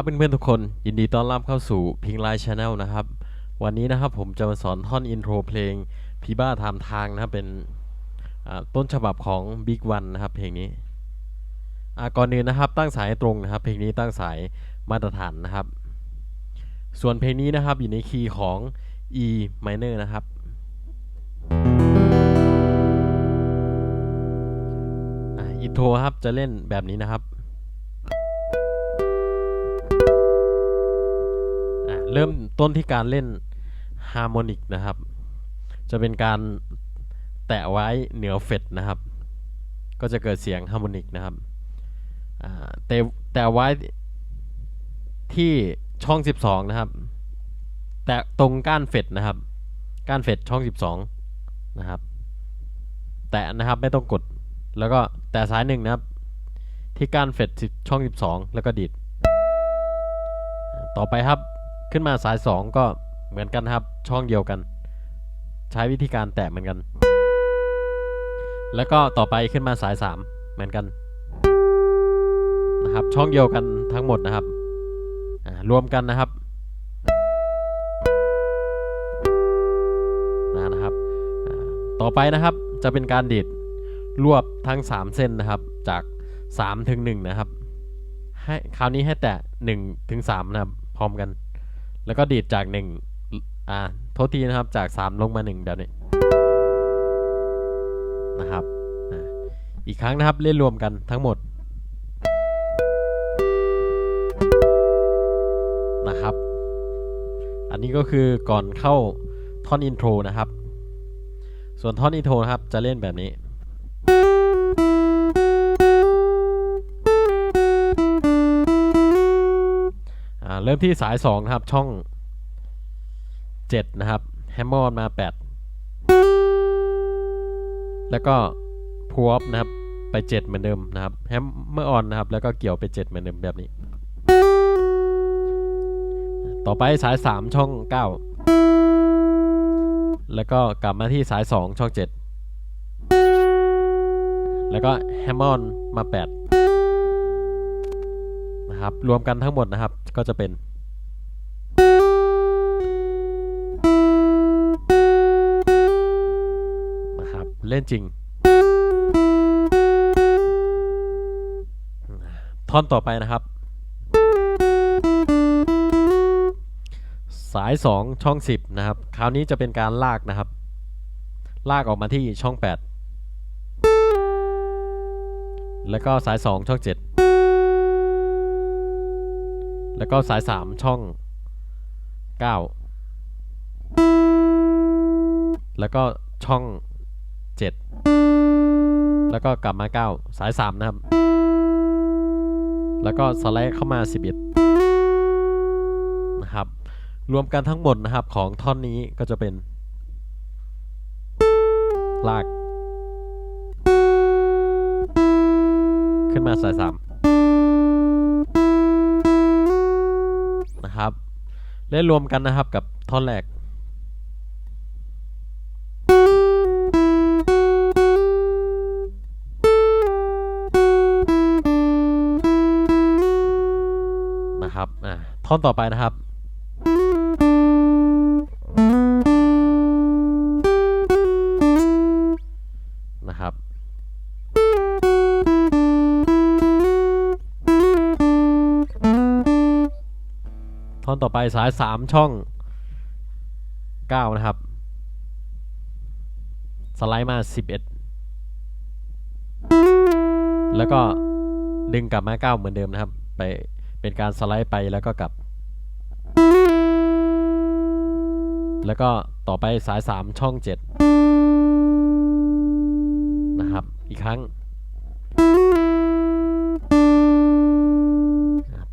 วัสดีครับเพื่อนๆทุกคน ยินดีต้อนรับเข้าสู่พิงไลน์ชาแนลนะครับ วันนี้นะครับผมจะมาสอนท่อนอินโทรเพลงพีบ้าทำทางนะครับเป็นต้นฉบับของ Big One นะครับเพลงนี้ก่อนอื่นนะครับตั้งสายตรงนะครับเพลงนี้ตั้งสายมาตรฐานนะครับ ส่วนเพลงนี้นะครับอยู่ในคีย์ของ E minor นะครับ อินโทรครับจะเล่นแบบนี้นะครับ เริ่มต้นที่การเล่นฮาร์โมนิกนะครับ จะเป็นการแตะไว้เหนือเฟดนะครับ ก็จะเกิดเสียงฮาร์โมนิกนะครับแต่แตะไว้ที่ช่อง 12 นะครับ แตะตรงก้านเฟดนะครับ ก้านเฟดช่อง 12 นะครับ แตะนะครับไม่ต้องกด แล้วก็แตะซ้ายหนึ่งนะครับ ที่ก้านเฟดช่อง 12 แล้วก็ดีดต่อไปครับ ขึ้นมาสาย 2 ก็เหมือนกันครับช่องเดียวกัน ใช้วิธีการแตะเหมือนกัน แล้วก็ต่อไปขึ้นมาสาย 3 เหมือนกันนะครับช่องเดียวกันทั้งหมดนะครับรวมกันนะครับนะครับ ต่อไปนะครับจะเป็นการดีดรวบทั้ง 3 เส้นนะครับจาก3ถึง1นะครับให้คราวนี้ให้แตะ1ถึง3นะครับพร้อมกัน แล้วก็ดีดจาก1อ่าโทษทีนะครับจาก 3 ลงมา 1 แบบนี้นะครับอีกครั้งนะครับเล่นรวมกันทั้งหมดนะครับ อันนี้ก็คือก่อนเข้าท่อนอินโทรนะครับ ส่วนท่อนอินโทรนะครับจะเล่นแบบนี้อ่าเริ่มที่สาย2นะครับช่อง 7 นะครับแฮมมอร์มา 8 แล้วก็พูออฟนะครับ ไป 7 เหมือนเดิมนะครับแฮมเมอร์ออนนะครับ แล้วก็เกี่ยวไป 7 เหมือนเดิมแบบนี้ ต่อไปสาย 3 ช่อง 9 แล้วก็กลับมาที่สาย 2 ช่อง 7 แล้วก็แฮมมอร์มา 8 นะครับ รวมกันทั้งหมดนะครับก็จะเป็น เล่นจริง ท่อนต่อไปนะครับ สาย 2 ช่อง 10 นะครับ คราวนี้จะเป็นการลากนะครับ ลากออกมาที่ช่อง 8 แล้วก็สาย 2 ช่อง 7 แล้วก็สาย 3 ช่อง 9 แล้วก็ช่อง แล้วก็กลับมา 9 สาย 3 นะครับ แล้วก็สไลด์เข้ามา 11 นะครับ รวมกันทั้งหมดนะครับของท่อนนี้ก็จะเป็น ลาก ขึ้นมาสาย 3 นะครับเล่นรวมกันนะครับกับท่อนแรก ท่อนต่อไปนะครับ นะครับ ท่อนต่อไปสาย 3 ช่อง 9 นะครับ สไลด์มา 11 แล้วก็ดึงกลับมา 9 เหมือนเดิมนะครับ ไปเป็นการสไลด์ไปแล้วก็กลับ แล้วก็ต่อไปสาย 3 ช่อง 7 นะครับ อีกครั้ง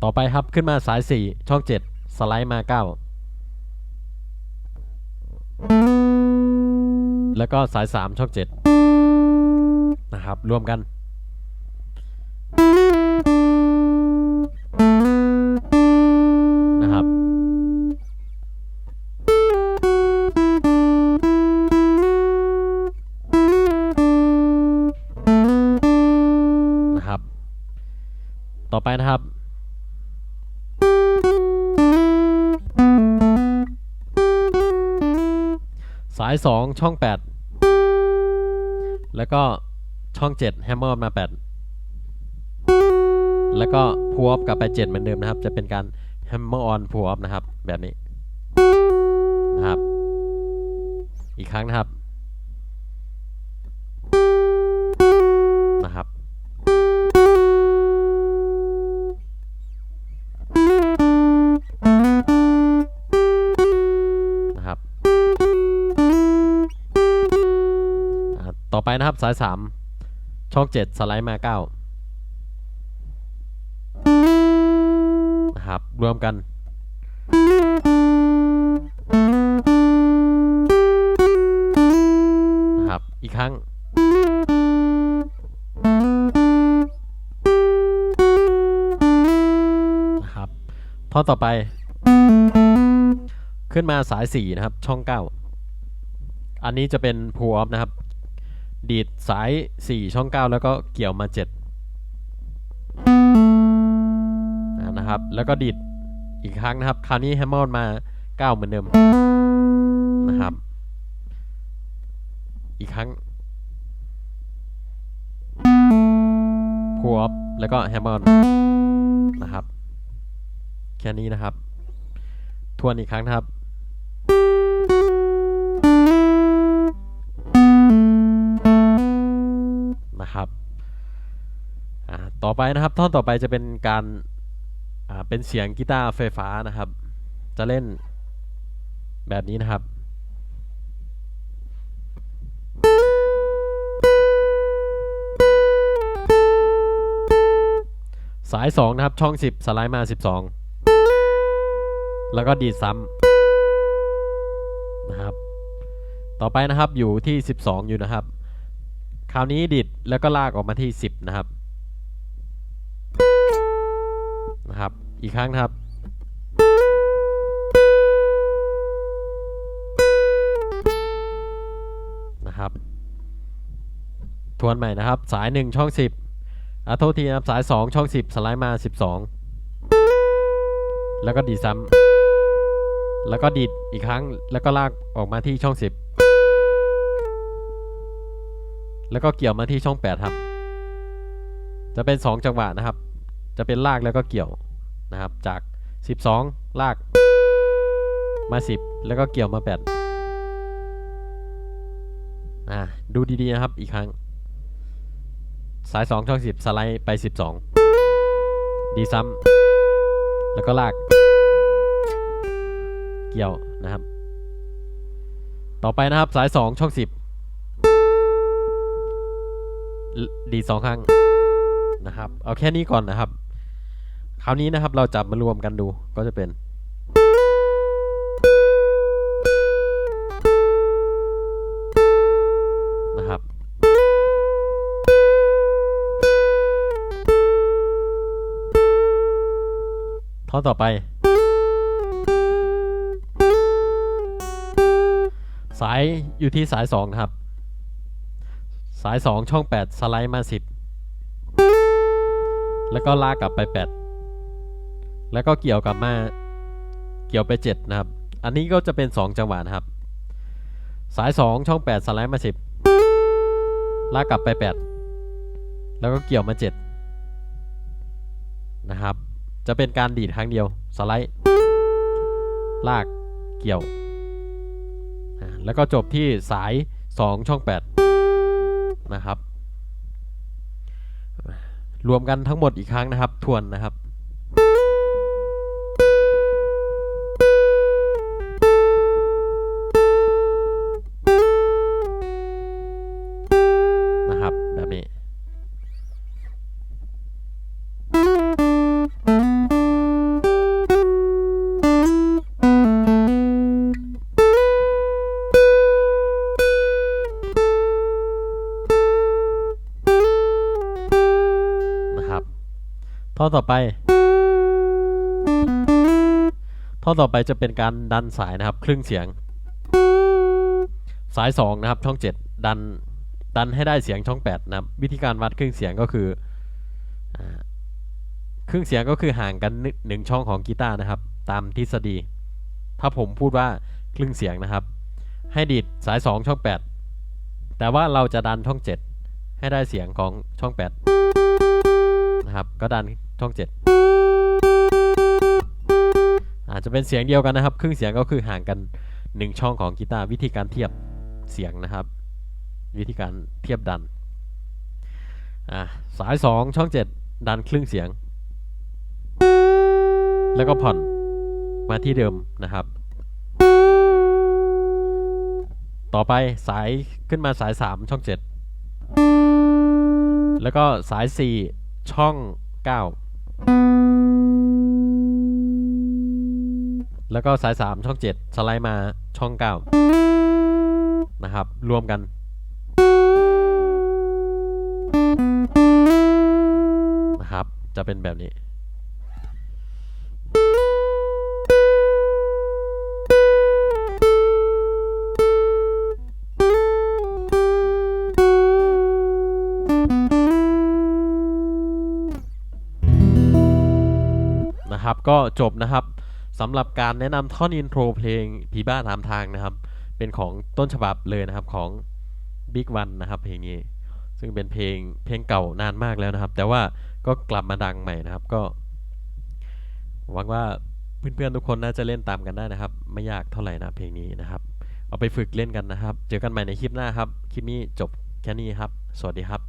ต่อไปครับขึ้นมาสาย 4 ช่อง 7 สไลด์มา 9 แล้วก็สาย 3 ช่อง 7 นะครับ รวมกัน อไปนะครับสาย 2 ช่อง 8 แล้วก็ช่อง 7 แฮมเมอร์มา 8 แล้วก็พัวอฟกลับไป 7 เหมือนเดิมนะครับ จะเป็นการแฮมเมอร์ออนพัวอฟนะครับ แบบนี้นะครับ อีกครั้งนะครับ ต่อไปนะครับสายสามช่องเจ็ดสไลด์มาเก้านะครับ รวมกัน นะครับ อีกครั้ง นะครับ ท่อนต่อไป ขึ้นมาสาย 4 นะครับ ช่อง 9 อันนี้จะเป็น pull off นะครับ ดีดสาย 4 ช่อง 9 แล้วก็เกี่ยวมา 7 นะครับ แล้วก็ดีดอีกครั้งนะครับ คราวนี้แฮมมอร์มา 9 เหมือนเดิมนะครับ อีกครั้ง pull off แล้วก็แฮมมอร์นะครับ แค่นี้นะครับ ทวนอีกครั้งนะครับ ต่อไปนะครับท่อนต่อไปจะเป็นการอ่าเป็นเสียงกีตาร์ไฟฟ้านะครับ จะเล่นแบบนี้นะครับสาย 2 นะครับ ช่อง 10 สไลด์มา 12 แล้วก็ดีดซ้ำนะครับ ต่อไปนะครับอยู่ที่ 12 อยู่นะครับ คราวนี้ดิดแล้วก็ลากออกมาที่ 10 นะครับ นะครับ อีกครั้งครับ นะครับ ทวนใหม่นะครับ สาย 1 ช่อง 10อะโทษทีนะครับ สาย 2 ช่อง 10 สไลด์มา 12 แล้วก็ดีดซ้ำแล้วก็ดีดอีกครั้ง แล้วก็ลากออกมาที่ช่อง 10 แล้วก็เกี่ยวมาที่ช่อง 8 ครับ จะเป็น 2 จังหวะนะครับ จะเป็นลากแล้วก็เกี่ยวนะครับ จาก 12 ลากมา 10 แล้วก็เกี่ยวมา8อ่าดูดีๆนะครับอีกครั้ง สาย 2 ช่อง 10 สไลด์ไป 12 ดีซ้ำแล้วก็ลาก เกี่ยวนะครับ ต่อไปนะครับสาย 2 ช่อง 10ดีสองครั้งนะครับ เอาแค่นี้ก่อนนะครับ คราวนี้นะครับเราจับมารวมกันดูก็จะเป็นนะครับท่อนต่อไป สายอยู่ที่สาย 2 นะครับ สาย 2 ช่อง 8 สไลด์มา 10 แล้วก็ลากกลับไป 8 แล้วก็เกี่ยวกลับมาเกี่ยวไป 7 นะครับ อันนี้ก็จะเป็น 2 จังหวะนะครับ สาย 2 ช่อง 8 สไลด์มา 10 ลากกลับไป 8 แล้วก็เกี่ยวมา 7 นะครับ จะเป็นการดีดครั้งเดียวสไลด์ ลากเกี่ยว แล้วก็จบที่สาย 2 ช่อง 8 นะครับ รวมกันทั้งหมดอีกครั้งนะครับ ทวนนะครับนะครับ อนต่อไป ท่อนต่อไปจะเป็นการดันสายนะครับ ครึ่งเสียง สาย 2 นะครับ ช่อง 7 ดันดันให้ได้เสียงช่อง 8 นะครับ วิธีการวัดครึ่งเสียงก็คืออครึ่งเสียงก็คือห่างกันหนึ่งหนึ่งช่องของกีตาร์นะครับ ตามทฤษฎี ถ้าผมพูดว่าครึ่งเสียงนะครับ ให้ดีดสาย 2 ช่อง 8 แต่ว่าเราจะดันช่อง 7 ให้ได้เสียงของช่อง 8 นะครับ ก็ดัน ช่อง 7 อาจจะเป็นเสียงเดียวกันนะครับ ครึ่งเสียงก็คือห่างกัน 1 ช่องของกีตาร์วิธีการเทียบเสียงนะครับ วิธีการเทียบดันอะสาย 2 ช่อง 7 ดันครึ่งเสียง แล้วก็ผ่อนมาที่เดิมนะครับ ต่อไปสายขึ้นมาสาย 3 ช่อง 7 แล้วก็สาย 4 ช่อง 9 แล้วก็สาย 3 ช่อง 7 สไลด์มาช่อง 9 นะครับ รวมกัน นะครับ จะเป็นแบบนี้ นะครับ ก็จบนะครับ สำหรับการแนะนำท่อนอินโทรเพลงผีบ้าตามทางนะครับ เป็นของต้นฉบับเลยนะครับของ Big One นะครับเพลงนี้ ซึ่งเป็นเพลงเพลงเก่านานมากแล้วนะครับ แต่ว่าก็กลับมาดังใหม่นะครับก็หวังว่าเพื่อนๆทุกคนน่าจะเล่นตามกันได้นะครับ ไม่ยากเท่าไหร่นะเพลงนี้นะครับ เอาไปฝึกเล่นกันนะครับ เจอกันใหม่ในคลิปหน้าครับ คลิปนี้จบแค่นี้ครับ สวัสดีครับ